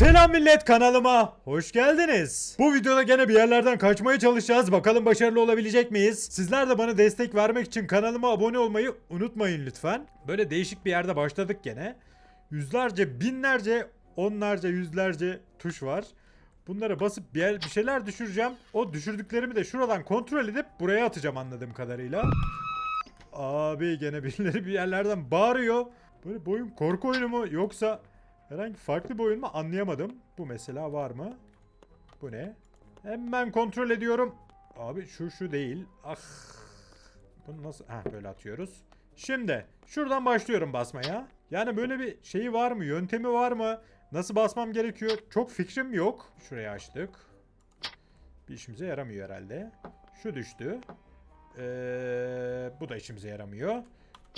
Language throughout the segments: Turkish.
Selam millet kanalıma hoş geldiniz. Bu videoda gene bir yerlerden kaçmaya çalışacağız. Bakalım başarılı olabilecek miyiz? Sizler de bana destek vermek için kanalıma abone olmayı unutmayın lütfen. Böyle değişik bir yerde başladık gene. Yüzlerce, binlerce, onlarca, yüzlerce tuş var. Bunlara basıp bir, yer, bir şeyler düşüreceğim. O düşürdüklerimi de şuradan kontrol edip buraya atacağım anladığım kadarıyla. Abi gene birileri bir yerlerden bağırıyor. Böyle bu oyun korku oyunu mu yoksa herhangi farklı bir oyun mu anlayamadım. Bu mesela var mı? Bu ne? Hemen kontrol ediyorum. Abi şu şu değil. Ah. Bunu nasıl? Ha böyle atıyoruz. Şimdi şuradan başlıyorum basmaya. Yani böyle bir şeyi var mı? Yöntemi var mı? Nasıl basmam gerekiyor? Çok fikrim yok. Şurayı açtık. Bir işimize yaramıyor herhalde. Şu düştü. Ee, bu da işimize yaramıyor.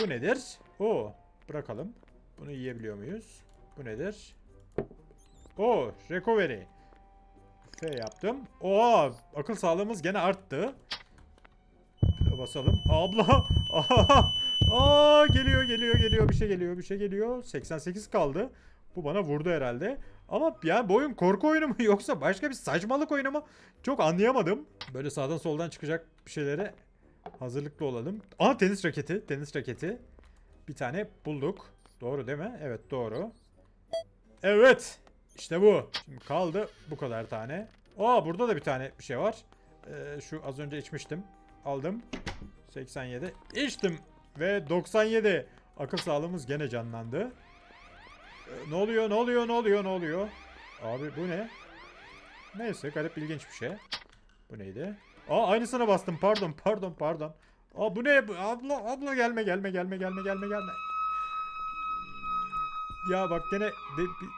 Bu nedir? Oo, bırakalım. Bunu yiyebiliyor muyuz? Bu nedir? Oo, recovery. F yaptım. Oo, akıl sağlığımız gene arttı. Basalım. Abla. Aa, geliyor geliyor geliyor bir şey geliyor bir şey geliyor. 88 kaldı. Bu bana vurdu herhalde. Ama yani bu oyun korku oyunu mu yoksa başka bir saçmalık oyunu mu? Çok anlayamadım. Böyle sağdan soldan çıkacak bir şeylere hazırlıklı olalım. Aa tenis raketi, tenis raketi. Bir tane bulduk. Doğru değil mi? Evet doğru. Evet. İşte bu. Şimdi kaldı bu kadar tane. Aa burada da bir tane bir şey var. Ee, şu az önce içmiştim. Aldım. 87. İçtim. Ve 97. Akıl sağlığımız gene canlandı. Ee, ne oluyor? Ne oluyor? Ne oluyor? Ne oluyor? Abi bu ne? Neyse garip ilginç bir şey. Bu neydi? Aa aynısına bastım. Pardon, pardon, pardon. Aa bu ne? Abla, abla gelme, gelme, gelme, gelme, gelme, gelme. Ya bak gene de, bir...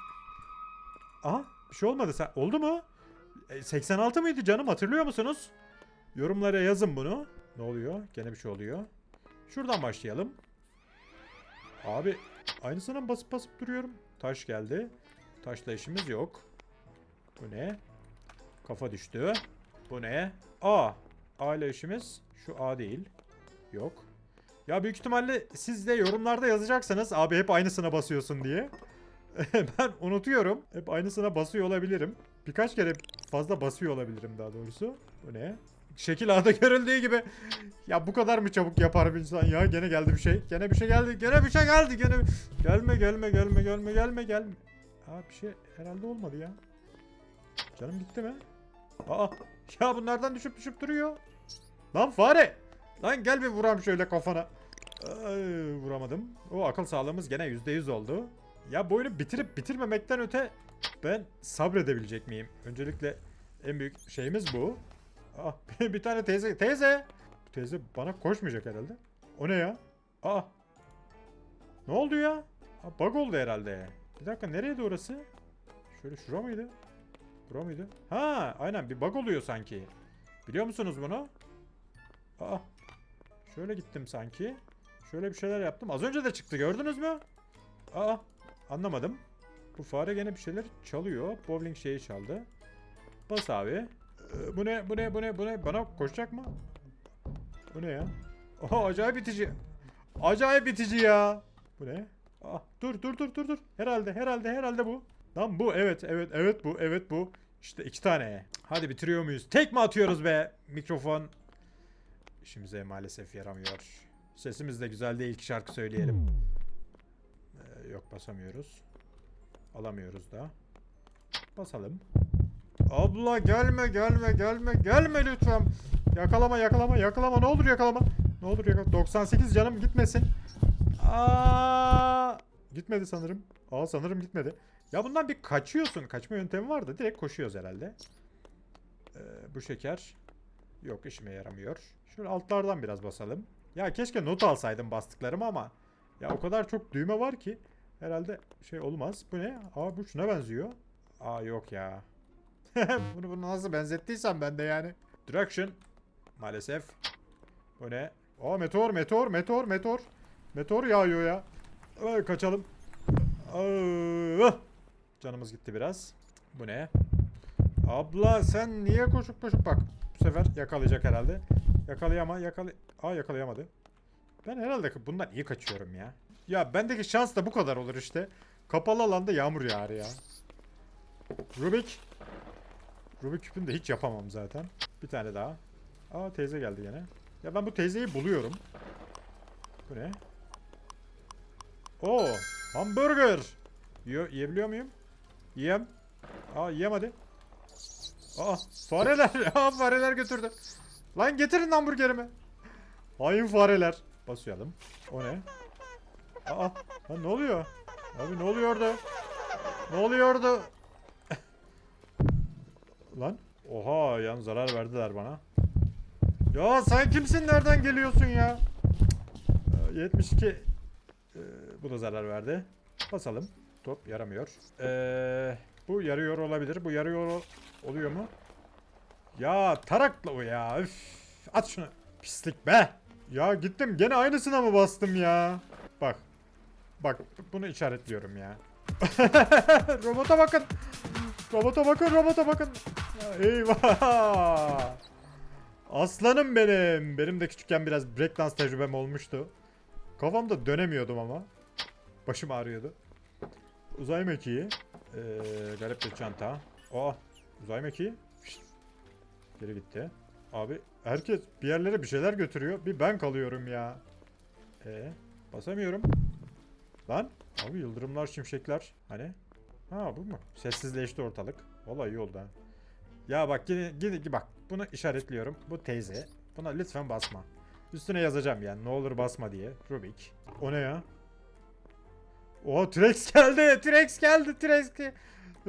Aha bir şey olmadı. Sen, oldu mu? E, 86 mıydı canım hatırlıyor musunuz? Yorumlara yazın bunu. Ne oluyor? Gene bir şey oluyor. Şuradan başlayalım. Abi aynısına mı basıp basıp duruyorum? Taş geldi. Taşla işimiz yok. Bu ne? Kafa düştü. Bu ne? A. A ile işimiz. Şu A değil. Yok. Ya büyük ihtimalle siz de yorumlarda yazacaksınız. Abi hep aynısına basıyorsun diye. ben unutuyorum. Hep aynısına basıyor olabilirim. Birkaç kere fazla basıyor olabilirim daha doğrusu. Bu ne? Şekil A'da görüldüğü gibi. Ya bu kadar mı çabuk yapar bir insan ya? Gene geldi bir şey. Gene bir şey geldi. Gene bir şey geldi. Gene gelme gelme gelme gelme gelme gelme. Ha bir şey herhalde olmadı ya. Canım gitti mi? Aa ya bunlardan düşüp düşüp duruyor. Lan fare. Lan gel bir vuram şöyle kafana. Ay, vuramadım. O akıl sağlığımız gene %100 oldu. Ya bu oyunu bitirip bitirmemekten öte ben sabredebilecek miyim? Öncelikle en büyük şeyimiz bu. Aa, bir tane teyze. Teyze! Bu teyze bana koşmayacak herhalde. O ne ya? Aa. Ne oldu ya? Ha, bug oldu herhalde. Bir dakika nereydi orası? Şöyle şura mıydı? Bura mıydı? Ha, aynen bir bug oluyor sanki. Biliyor musunuz bunu? Aa. Şöyle gittim sanki. Şöyle bir şeyler yaptım. Az önce de çıktı gördünüz mü? Aa. Anlamadım. Bu fare gene bir şeyler çalıyor. Bowling şeyi çaldı. Bas abi. Ee, bu ne? Bu ne? Bu ne? Bu ne? Bana koşacak mı? Bu ne ya? Oha acayip bitici. Acayip bitici ya. Bu ne? Ah, dur dur dur dur dur. Herhalde herhalde herhalde bu. Lan bu evet evet evet bu evet bu. İşte iki tane. Hadi bitiriyor muyuz? Tek mi atıyoruz be? Mikrofon işimize maalesef yaramıyor. Sesimiz de güzel değil ki şarkı söyleyelim. Ee, yok basamıyoruz. Alamıyoruz da. Basalım. Abla gelme gelme gelme gelme lütfen. Yakalama yakalama yakalama ne olur yakalama. Ne olur yakalama. 98 canım gitmesin. Aa, gitmedi sanırım. Aa sanırım gitmedi. Ya bundan bir kaçıyorsun. Kaçma yöntemi var da direkt koşuyoruz herhalde. Ee, bu şeker yok işime yaramıyor. Şöyle altlardan biraz basalım. Ya keşke not alsaydım bastıklarımı ama ya o kadar çok düğme var ki herhalde şey olmaz. Bu ne? Aa bu şuna benziyor. Aa yok ya. bunu bunu nasıl benzettiysem ben de yani. Direction. Maalesef. Bu ne? Aa meteor meteor meteor meteor. Meteor yağıyor ya. Ay, kaçalım. Aa, canımız gitti biraz. Bu ne? Abla sen niye koşup koşup bak. Bu sefer yakalayacak herhalde. Yakalayama yakala... Aa yakalayamadı. Ben herhalde bundan iyi kaçıyorum ya. Ya bendeki şans da bu kadar olur işte. Kapalı alanda yağmur yağar ya. Rubik. Rubik küpünü de hiç yapamam zaten. Bir tane daha. Aa teyze geldi gene. Ya ben bu teyzeyi buluyorum. Bu ne? Oo, hamburger. Yiyor, yiyebiliyor muyum? Yiyem. Aa yiyem hadi. Aa fareler. Aa fareler götürdü. Lan getirin hamburgerimi. Hain fareler. Basıyalım. O ne? Aa lan ne oluyor? Abi ne oluyordu? Ne oluyordu? Lan. Oha yan zarar verdiler bana. Ya sen kimsin nereden geliyorsun ya? Cık. Ee, 72 Ee, bu da zarar verdi. Basalım. Top yaramıyor. Ee, bu yarıyor olabilir. Bu yarıyor ol- oluyor mu? Ya tarakla o ya. Üf. At şunu. Pislik be. Ya gittim gene aynısına mı bastım ya? Bak. Bak bunu işaretliyorum ya. robota bakın. Robota bakın robota bakın. Eyvah. Aslanım benim. Benim de küçükken biraz breakdance tecrübem olmuştu. Kafamda dönemiyordum ama. Başım ağrıyordu. Uzay mekiği. Ee, garip bir çanta. Aa, uzay mekiği. Geri gitti. Abi herkes bir yerlere bir şeyler götürüyor. Bir ben kalıyorum ya. Ee, basamıyorum. Lan. Abi yıldırımlar, şimşekler. Hani? Ha bu mu? Sessizleşti ortalık. Vallahi iyi oldu ha. Ya bak yine, yine bak bunu işaretliyorum. Bu teyze. Buna lütfen basma. Üstüne yazacağım yani ne olur basma diye. Rubik. O ne ya? O T-Rex geldi. T-Rex geldi. T-Rex.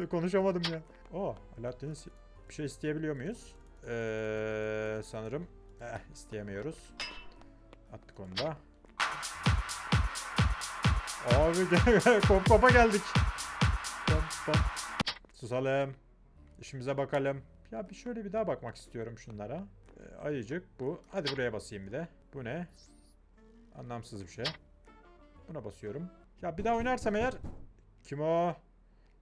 Konuşamadım ya. O Alaaddin'in bir şey isteyebiliyor muyuz? Ee, sanırım eh, isteyemiyoruz. Attık onu da. Abi kop kopa geldik. Susalım. İşimize bakalım. Ya bir şöyle bir daha bakmak istiyorum şunlara. Ee, ayıcık bu. Hadi buraya basayım bir de. Bu ne? Anlamsız bir şey. Buna basıyorum. Ya bir daha oynarsam eğer kim o?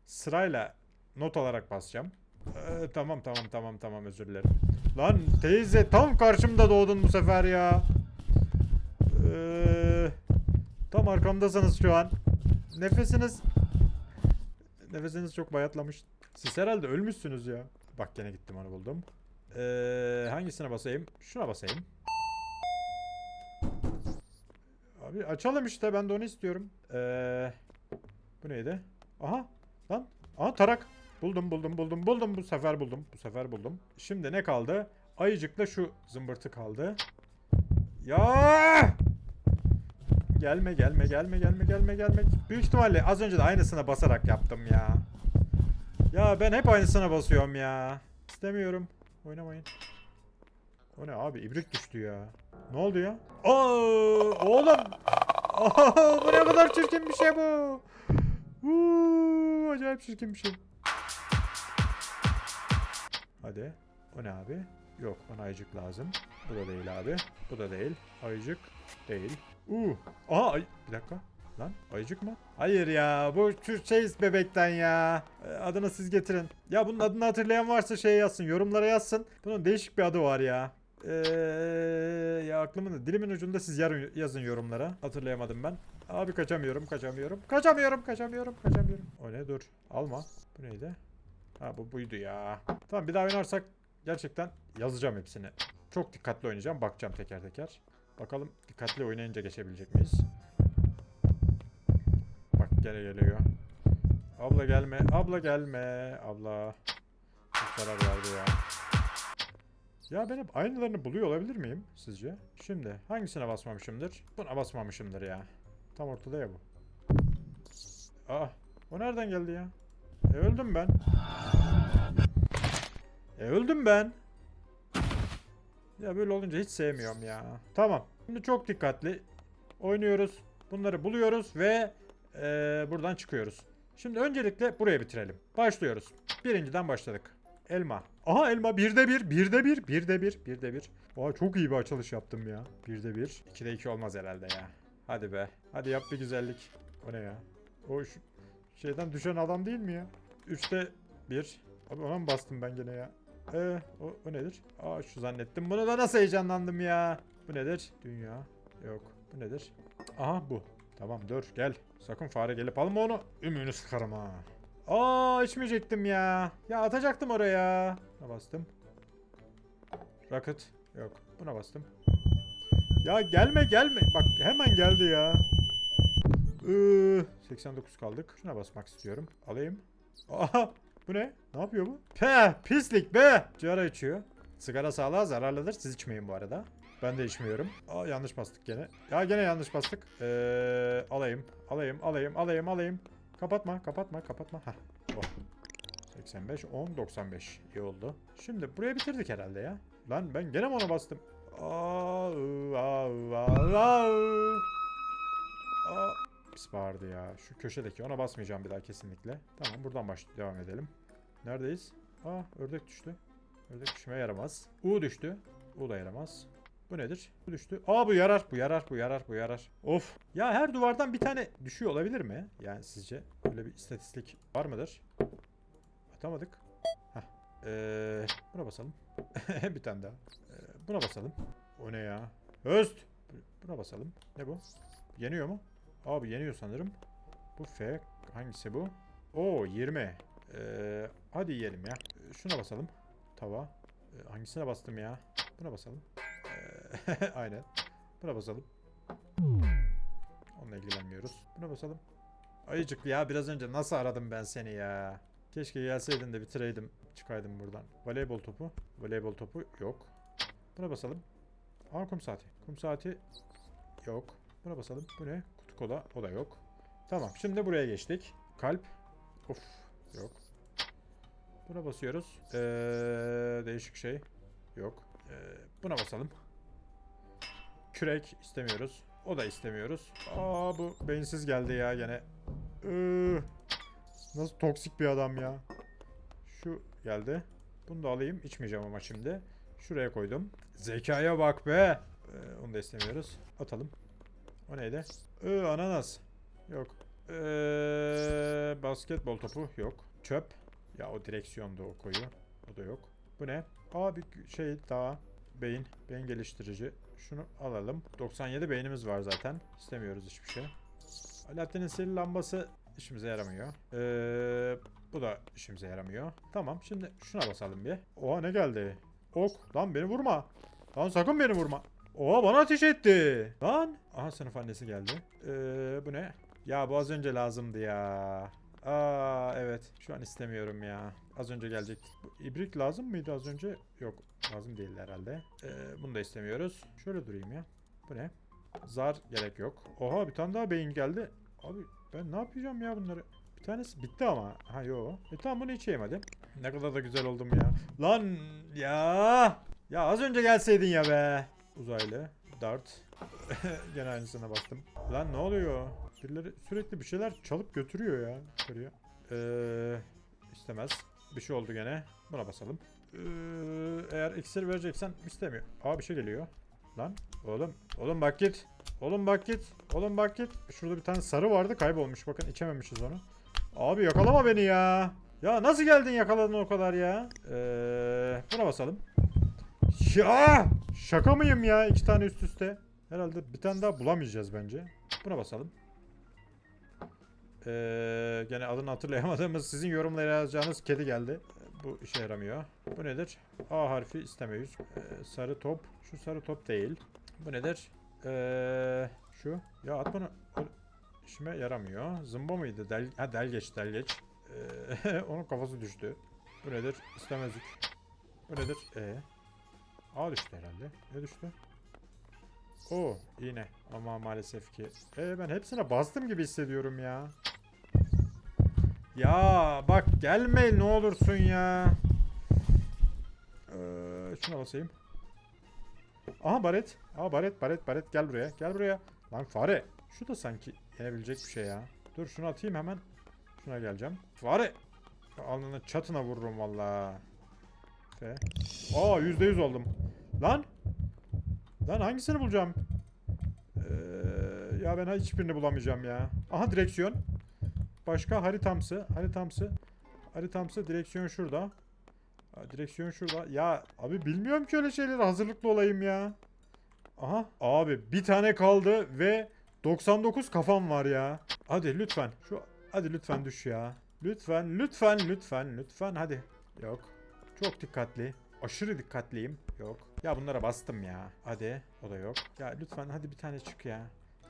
Sırayla not olarak basacağım. Ee, tamam tamam tamam tamam özür dilerim. Lan teyze tam karşımda doğdun bu sefer ya. Ee, tam arkamdasınız şu an. Nefesiniz Nefesiniz çok bayatlamış. Siz herhalde ölmüşsünüz ya. Bak gene gittim onu buldum. Ee, hangisine basayım? Şuna basayım. Abi açalım işte ben de onu istiyorum. Ee, bu neydi? Aha lan. Aha tarak. Buldum buldum buldum buldum bu sefer buldum. Bu sefer buldum. Şimdi ne kaldı? Ayıcıkla şu zımbırtı kaldı. Ya! Gelme gelme gelme gelme gelme gelme. Büyük ihtimalle az önce de aynısına basarak yaptım ya. Ya ben hep aynısına basıyorum ya. İstemiyorum. Oynamayın. O ne abi ibrik düştü ya. Ne oldu ya? Aa, oğlum. Aa, bu ne kadar çirkin bir şey bu. Uuu, acayip çirkin bir şey. Hadi. O ne abi? Yok bana ayıcık lazım. Bu da değil abi. Bu da değil. Ayıcık değil. Uuu. Aa ay bir dakika. Lan ayıcık mı? Hayır ya bu şu şey bebekten ya. Ee, Adını siz getirin. Ya bunun adını hatırlayan varsa şey yazsın yorumlara yazsın. Bunun değişik bir adı var ya. Ee, ya aklımın dilimin ucunda siz yarın yazın yorumlara. Hatırlayamadım ben. Abi kaçamıyorum kaçamıyorum. Kaçamıyorum kaçamıyorum kaçamıyorum. O ne dur alma. Bu neydi? Ha bu buydu ya. Tamam bir daha oynarsak gerçekten yazacağım hepsini. Çok dikkatli oynayacağım bakacağım teker teker. Bakalım dikkatli oynayınca geçebilecek miyiz? Bak gene geliyor. Abla gelme, abla gelme, abla. Çok zarar verdi ya. Ya ben hep aynılarını buluyor olabilir miyim sizce? Şimdi hangisine basmamışımdır? Buna basmamışımdır ya. Tam ortada ya bu. Aa, o nereden geldi ya? E öldüm ben. E öldüm ben. Ya böyle olunca hiç sevmiyorum ya. Tamam. Şimdi çok dikkatli oynuyoruz. Bunları buluyoruz ve eee, buradan çıkıyoruz. Şimdi öncelikle buraya bitirelim. Başlıyoruz. Birinciden başladık. Elma. Aha elma birde bir, birde bir, birde bir, birde bir. Oha çok iyi bir açılış yaptım ya. Birde bir. İkide iki olmaz herhalde ya. Hadi be. Hadi yap bir güzellik. O ne ya? O şu şeyden düşen adam değil mi ya? Üçte bir. Abi ona mı bastım ben gene ya? Ee, o, o nedir? Aa şu zannettim. Bunu da nasıl heyecanlandım ya? Bu nedir? Dünya. Yok. Bu nedir? Aha bu. Tamam dur gel. Sakın fare gelip alma onu. Ümüğünü sıkarım ha. Aa içmeyecektim ya. Ya atacaktım oraya. Buna bastım. Rocket. Yok. Buna bastım. Ya gelme gelme. Bak hemen geldi ya. Iıı, 89 kaldık. Şuna basmak istiyorum. Alayım. Aha bu ne? Ne yapıyor bu? Pe pislik be. Sigara içiyor. Sigara sağlığa zararlıdır. Siz içmeyin bu arada. Ben de içmiyorum. Aa yanlış bastık gene. Ya gene yanlış bastık. Ee, alayım. Alayım. Alayım. Alayım. Alayım. Kapatma. Kapatma. Kapatma. Heh. Oh. 85, 10, 95. İyi oldu. Şimdi buraya bitirdik herhalde ya. Lan ben gene mi ona bastım? Aa, aa, aa, aa. Aa, Bağırdı ya. Şu köşedeki ona basmayacağım bir daha kesinlikle. Tamam buradan baş devam edelim. Neredeyiz? Aa ördek düştü. Ördek düşmeye yaramaz. U düştü. U da yaramaz. Bu nedir? Bu düştü. Aa bu yarar. Bu yarar. Bu yarar. Bu yarar. Of. Ya her duvardan bir tane düşüyor olabilir mi? Yani sizce? Böyle bir istatistik var mıdır? Atamadık. Heh. Ee, buna basalım. bir tane daha. Ee, buna basalım. O ne ya? Höst. Buna basalım. Ne bu? Yeniyor mu? Abi yeniyor sanırım. Bu F. Hangisi bu? Oo 20. Ee, hadi yiyelim ya. Şuna basalım. Tava. Ee, hangisine bastım ya? Buna basalım. Ee, aynen. Buna basalım. Onunla ilgilenmiyoruz. Buna basalım. Ayıcık ya biraz önce nasıl aradım ben seni ya. Keşke gelseydin de bitireydim. Çıkaydım buradan. Voleybol topu. Voleybol topu yok. Buna basalım. Aa kum saati. Kum saati yok. Buna basalım. Bu ne? Kutu kola. O da yok. Tamam. Şimdi buraya geçtik. Kalp. Of. Yok. Buna basıyoruz. Ee, değişik şey. Yok. Ee, buna basalım. Kürek istemiyoruz. O da istemiyoruz. Aa bu beyinsiz geldi ya gene. Iıı. Nasıl toksik bir adam ya. Şu geldi. Bunu da alayım. İçmeyeceğim ama şimdi. Şuraya koydum. Zekaya bak be. Ee, onu da istemiyoruz. Atalım. O neydi? Ee, ananas. Yok. Ee, basketbol topu yok. Çöp. Ya o direksiyondu o koyu. O da yok. Bu ne? Aa bir şey daha. Beyin. Beyin geliştirici. Şunu alalım. 97 beynimiz var zaten. İstemiyoruz hiçbir şey. Alaaddin'in sihirli lambası işimize yaramıyor. Ee, bu da işimize yaramıyor. Tamam şimdi şuna basalım bir. Oha ne geldi? Ok. Lan beni vurma. Lan sakın beni vurma. Oha bana ateş etti. Lan. Aha sınıf annesi geldi. Ee, bu ne? Ya bu az önce lazımdı ya. Aa evet. Şu an istemiyorum ya. Az önce gelecek. İbrik lazım mıydı az önce? Yok. Lazım değil herhalde. Ee, bunu da istemiyoruz. Şöyle durayım ya. Bu ne? Zar gerek yok. Oha bir tane daha beyin geldi. Abi ben ne yapacağım ya bunları? Bir tanesi bitti ama. Ha yo. E tamam bunu içeyim hadi. Ne kadar da güzel oldum ya. Lan ya. Ya az önce gelseydin ya be. Uzaylı. Dart. Gene aynısına bastım. Lan ne oluyor? Birileri sürekli bir şeyler çalıp götürüyor ya. Yukarıya. Ee, istemez. Bir şey oldu gene. Buna basalım. Ee, eğer iksir vereceksen istemiyor. Aa bir şey geliyor. Lan oğlum. Oğlum bak git. Oğlum bak git. Oğlum bak git. Şurada bir tane sarı vardı kaybolmuş. Bakın içememişiz onu. Abi yakalama beni ya. Ya nasıl geldin yakaladın o kadar ya? Ee, buna basalım. Ya şaka mıyım ya iki tane üst üste? Herhalde bir tane daha bulamayacağız bence. Buna basalım. Ee, gene adını hatırlayamadığımız sizin yorumlara yazacağınız kedi geldi. Bu işe yaramıyor. Bu nedir? A harfi istemiyoruz. Ee, sarı top. Şu sarı top değil. Bu nedir? Ee, şu. Ya at bunu. İşime yaramıyor. Zımba mıydı? Del ha delgeç delgeç. Ee, onun kafası düştü. Bu nedir? İstemezdik. Bu nedir? E. A düştü herhalde. Ne düştü? O iğne. Ama maalesef ki. E ben hepsine bastım gibi hissediyorum ya. Ya bak gelme ne olursun ya. Ee, şuna basayım. Aha baret. Aa baret baret baret gel buraya. Gel buraya. Lan fare. Şu da sanki yenebilecek bir şey ya. Dur şunu atayım hemen. Şuna geleceğim. Fare. Alnının çatına vururum valla. F. Aa %100 oldum. Lan. Lan hangisini bulacağım? Ee, ya ben hiçbirini bulamayacağım ya. Aha direksiyon. Başka haritamsı. Haritamsı. Haritamsı direksiyon şurada. Direksiyon şurada. Ya abi bilmiyorum ki öyle şeyleri hazırlıklı olayım ya. Aha. Abi bir tane kaldı ve 99 kafam var ya. Hadi lütfen. Şu hadi lütfen düş ya. Lütfen, lütfen, lütfen, lütfen. Hadi. Yok. Çok dikkatli. Aşırı dikkatliyim. Yok. Ya bunlara bastım ya. Hadi. O da yok. Ya lütfen hadi bir tane çık ya.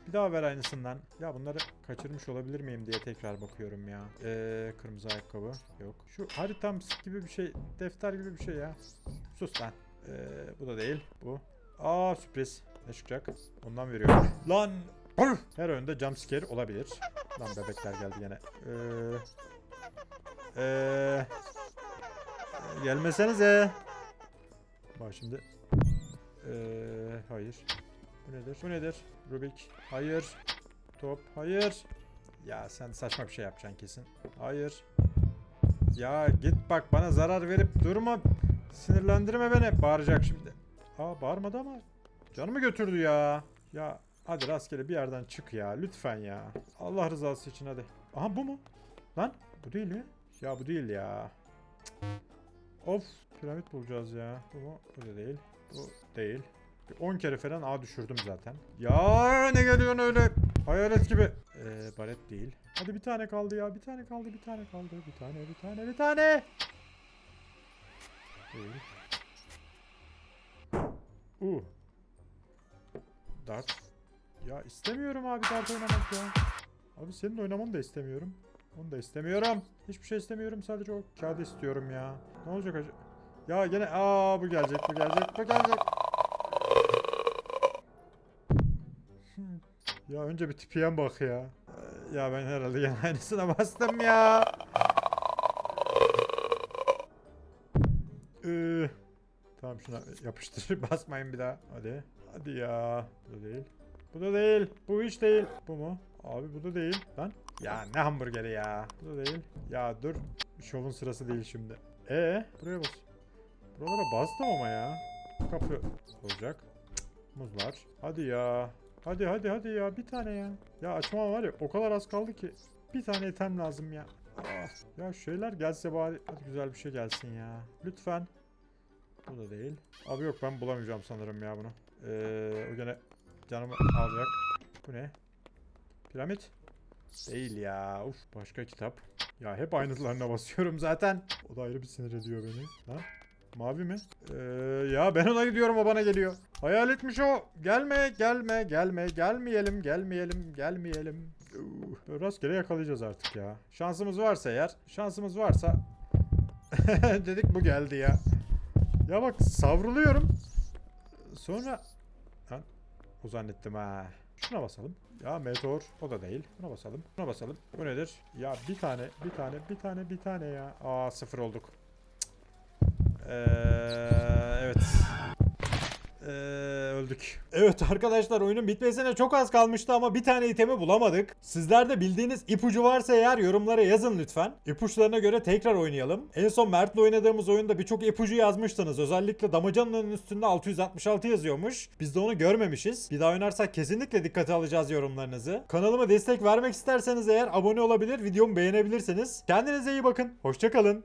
Bir daha ver aynısından. Ya bunları kaçırmış olabilir miyim diye tekrar bakıyorum ya. Ee, kırmızı ayakkabı. Yok. Şu haritam gibi bir şey. Defter gibi bir şey ya. Sus lan. Ee, bu da değil. Bu. Aa sürpriz. Ne çıkacak? Ondan veriyorum. Lan. Her önde jumpscare olabilir. Lan bebekler geldi gene. Ee, ee, gelmesenize. Bak şimdi. Ee, hayır. Bu nedir? Bu nedir? Rubik. Hayır. Top. Hayır. Ya sen saçma bir şey yapacaksın kesin. Hayır. Ya git bak bana zarar verip durma. Sinirlendirme beni. Bağıracak şimdi. Aa bağırmadı ama. Canımı götürdü ya. Ya hadi rastgele bir yerden çık ya. Lütfen ya. Allah rızası için hadi. Aha bu mu? Lan bu değil mi? Ya bu değil ya. Cık. Of piramit bulacağız ya. Bu da değil. Bu değil. Bir 10 kere falan A düşürdüm zaten. Ya ne geliyorsun öyle? Hayalet gibi. Ee, baret değil. Hadi bir tane kaldı ya. Bir tane kaldı, bir tane kaldı. Bir tane, bir tane, bir tane. Değil. Uh. Dart. Ya istemiyorum abi dart oynamak ya. Abi senin oynamanı da istemiyorum. Onu da istemiyorum. Hiçbir şey istemiyorum. Sadece o kağıdı istiyorum ya. Ne olacak acaba? Ya gene aa bu gelecek, bu gelecek, bu gelecek. Ya önce bir tipiyen bak ya. Ya ben herhalde gene aynısına bastım ya. Ee, tamam şuna yapıştır. Basmayın bir daha. Hadi. Hadi ya. Bu da değil. Bu da değil. Bu hiç değil. Bu mu? Abi bu da değil. Lan. Ya ne hamburgeri ya. Bu da değil. Ya dur. Şovun sırası değil şimdi. E buraya bas. Buralara bastım ama ya. Kapı olacak. Muzlar. Hadi ya. Hadi hadi hadi ya. Bir tane ya. Ya açmam var ya o kadar az kaldı ki. Bir tane item lazım ya. Ah. Ya şeyler gelse bari. Hadi güzel bir şey gelsin ya. Lütfen. Bu da değil. Abi yok ben bulamayacağım sanırım ya bunu. Ee, o gene canımı alacak. Bu ne? Piramit? Değil ya. Uf başka kitap. Ya hep aynılarına basıyorum zaten. O da ayrı bir sinir ediyor beni. Lan mavi mi? Ee, ya ben ona gidiyorum o bana geliyor. Hayal etmiş o. Gelme gelme gelme gelmeyelim gelmeyelim gelmeyelim. Uu, Rastgele yakalayacağız artık ya. Şansımız varsa eğer. Şansımız varsa. Dedik bu geldi ya. Ya bak savruluyorum. Sonra... Lan o zannettim ha. Şuna basalım. Ya meteor o da değil. Buna basalım. Buna basalım. Bu nedir? Ya bir tane, bir tane, bir tane, bir tane ya. Aa sıfır olduk. Ee, evet. Ee, öldük. Evet arkadaşlar oyunun bitmesine çok az kalmıştı ama bir tane itemi bulamadık. Sizler de bildiğiniz ipucu varsa eğer yorumlara yazın lütfen. İpuçlarına göre tekrar oynayalım. En son Mert'le oynadığımız oyunda birçok ipucu yazmıştınız. Özellikle damacanın üstünde 666 yazıyormuş. Biz de onu görmemişiz. Bir daha oynarsak kesinlikle dikkate alacağız yorumlarınızı. Kanalıma destek vermek isterseniz eğer abone olabilir, videomu beğenebilirsiniz. Kendinize iyi bakın. Hoşçakalın.